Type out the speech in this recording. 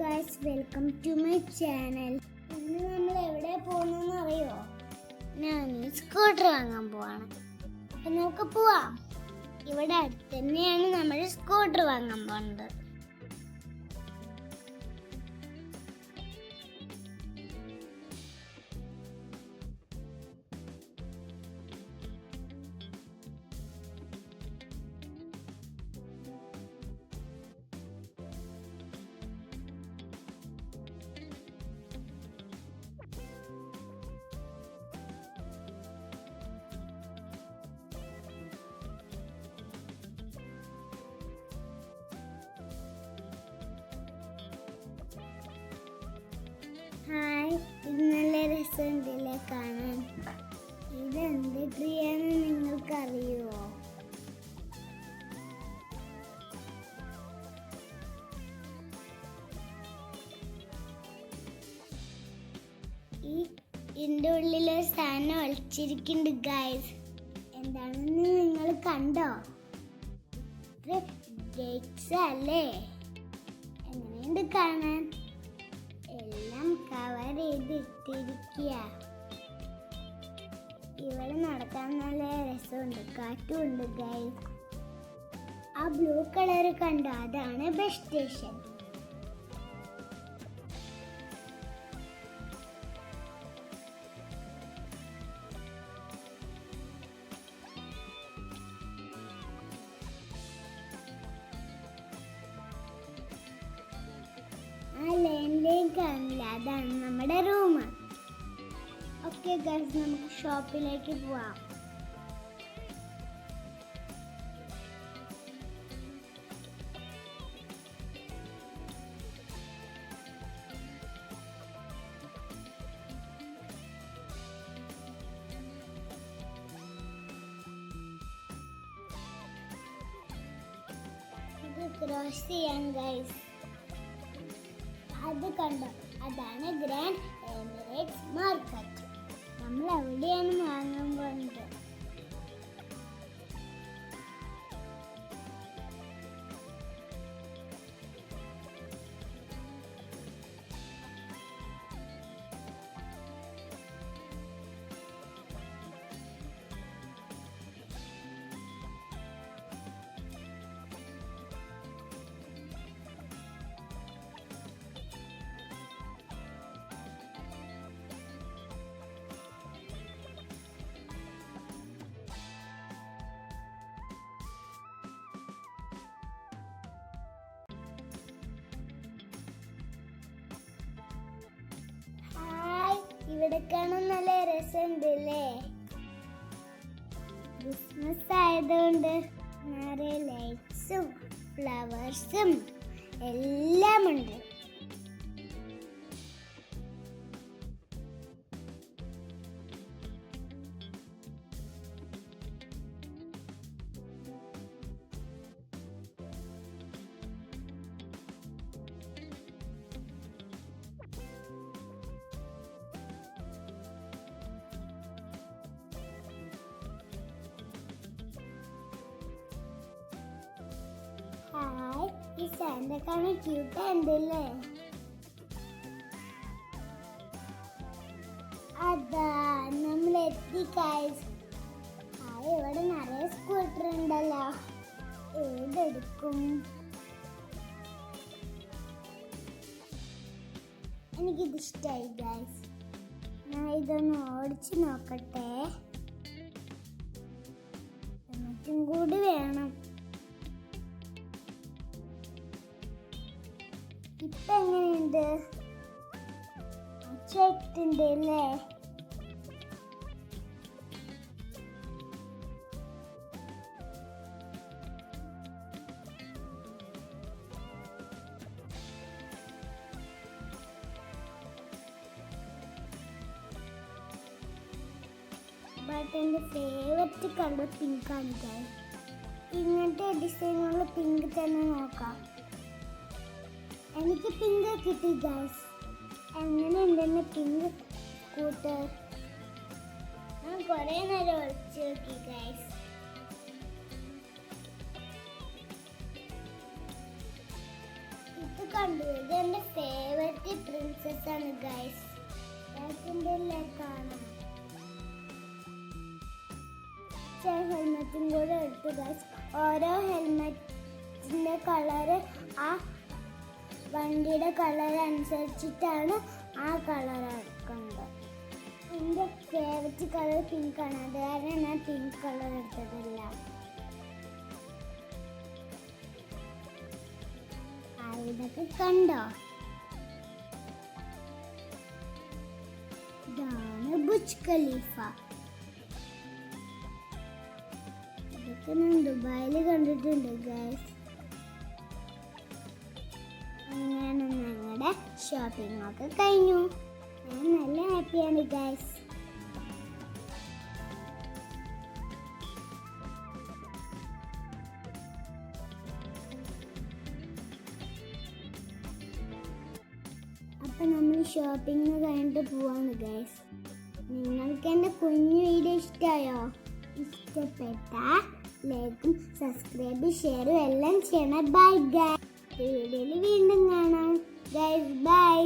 Guys welcome to my channel ഇന്ന് നമ്മൾ എവിടെ പോകുന്നെന്ന് അറിയോ? ഞാൻ സ്കൂട്ടർ വാങ്ങാൻ പോവാണ്. നമുക്ക് പോവാം. ഇവിടെ അടുത്ത് തന്നെയാണ് നമ്മൾ സ്കൂട്ടർ വാങ്ങാൻ പോകുന്നത്. രസമുണ്ടല്ലേ കാണാൻ? ഇതെന്ത് ട്രീയാന്ന് നിങ്ങൾക്ക് അറിയുമോ ഈ ഇതിന്റെ ഉള്ളിലെ സാധനം ഒളിച്ചിരിക്കുന്നുണ്ട് ഗൈസ് എന്താണെന്ന് നിങ്ങൾ കണ്ടോ? ഇത് അല്ലേ? എങ്ങനെയുണ്ട് കാണാൻ? കവർ ചെയ്തിട്ടിരിക്കുക ഇവിടെ നടക്കാൻ നല്ല രസമുണ്ട് കാറ്റുമുണ്ട് ഗൈ ആ ബ്ലൂ കളർ കണ്ടോ? അതാണ് ബസ് സ്റ്റേഷൻ ആ ലാൻഡ്ലൈൻ കാണില്ല അതാണ് നമ്മുടെ റൂം ഓക്കെ ഗൈസ് നമുക്ക് ഷോപ്പിലേക്ക് പോവാം. ക്രോസ് ചെയ്യാൻ ഗൈസ് അത് കണ്ടോ? അതാണ് ഗ്രാൻഡ് എമിറേറ്റ്സ് മാർക്കറ്റ് നമ്മൾ എവിടെയാണ് വാങ്ങാൻ പോകുന്നത് കാണാൻ നല്ല രസമുണ്ടല്ലേ? ക്രിസ്മസ് ആയതുകൊണ്ട് നിറയെ ലൈറ്റ്സും ഫ്ലവേഴ്സും എല്ലാം സാന്റ കാണാൻ ക്യൂട്ട് ഉണ്ടല്ലേ അതാ നമ്മൾ എത്തി കായ്സ് ആ ഇവിടെ നിറയെ സ്കൂട്ടർ ഉണ്ടല്ലോ. ഏതെടുക്കും? എനിക്കിത് ഇഷ്ടമായി ഗൈസ് ഞാൻ ഇതൊന്ന് ഓടിച്ച് നോക്കട്ടെ. എന്നിട്ടും കൂടി വേണം. ഇപ്പൊ എങ്ങനെയുണ്ട് ചേട്ടുണ്ട് അല്ലേ ബട്ട് എന്റെ ഫേവററ്റ് കളർ പിങ്ക് ആണ് guys. ഇങ്ങനത്തെ ഡിസൈനുള്ള പിങ്ക് തന്നെ നോക്കാം എനിക്ക് പിങ്ക് കിട്ടി ഗൈസ് എങ്ങനെ ഉണ്ടെന്ന് പിങ്ക് കൂട്ട്. ഞാൻ കുറേ നേരം ഒളിച്ചു നോക്കി ഗൈസ് ഇത് കണ്ടു ഇത് എന്റെ ഫേവററ്റ് പ്രിൻസസ് ആണ് ഗൈസ് കാണാം. ഹെൽമെറ്റും കൂടെ എടുത്തു ഗൈസ് ഓരോ ഹെൽമെറ്റിന്റെ കളറ് ആ വണ്ടിയുടെ കളർ അനുസരിച്ചിട്ടാണ് ആ കളർ എടുക്കുന്നത് എന്റെ ഫേവററ്റ് കളർ പിങ്ക് ആണ്. അത് കാരണം ഞാൻ പിങ്ക് കളർ എടുത്തതല്ല. ഇതൊക്കെ കണ്ടോ? ഇതാണ് ബുജ് ഖലീഫ. ഇതൊക്കെ ഞാൻ ദുബായിൽ കണ്ടിട്ടുണ്ട് ഗൈസ് അങ്ങനെ ഞങ്ങളുടെ ഷോപ്പിംഗ് ഒക്കെ കഴിഞ്ഞു. ഞാൻ നല്ല ഹാപ്പിയാണ് ഗൈസ് അപ്പൊ നമ്മൾ ഷോപ്പിംഗ് കഴിഞ്ഞിട്ട് പോവാണ് ഗൈസ് നിങ്ങൾക്ക് എന്റെ കുഞ്ഞു വീഡിയോ ഇഷ്ടമായോ ഇഷ്ടപ്പെട്ട ലൈക്കും സബ്സ്ക്രൈബ് ഷെയറും എല്ലാം ചെയ്യണം. ബൈ ഗൈസ് വീഡിയോയിൽ വീണ്ടും കാണാം. Guys bye